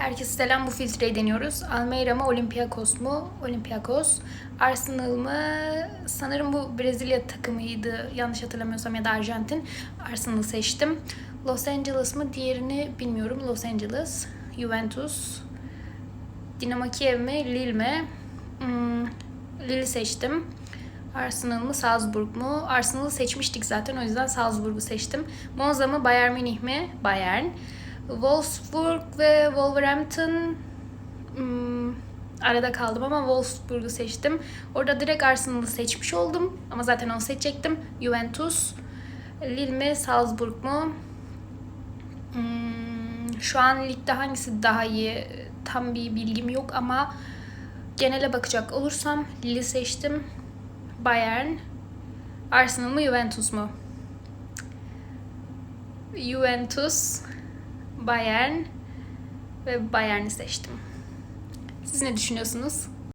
Herkese selam bu filtreyi deniyoruz. Almeida mı Olympiakos mu? Olympiakos. Arsenal mı? Sanırım bu Brezilya takımıydı yanlış hatırlamıyorsam ya da Arjantin. Arsenal seçtim. Los Angeles mı? Diğerini bilmiyorum. Los Angeles. Juventus. Dinamo Kiev mi? Lille mi? Hmm, Lille seçtim. Arsenal mı? Salzburg mu? Arsenal'ı seçmiştik zaten o yüzden Salzburg'u seçtim. Monza mı? Bayern Münih mi? Bayern. Wolfsburg ve Wolverhampton hmm, arada kaldım ama Wolfsburg'u seçtim. Orada direkt Arsenal'ı seçmiş oldum. Ama zaten onu seçecektim. Juventus, Lille mi, Salzburg mu? Hmm, şu an ligde hangisi daha iyi? Tam bir bilgim yok ama genele bakacak olursam Lille seçtim. Bayern, Arsenal mı, Juventus mu? Juventus, Bayern ve Bayern'i seçtim. Siz ne düşünüyorsunuz?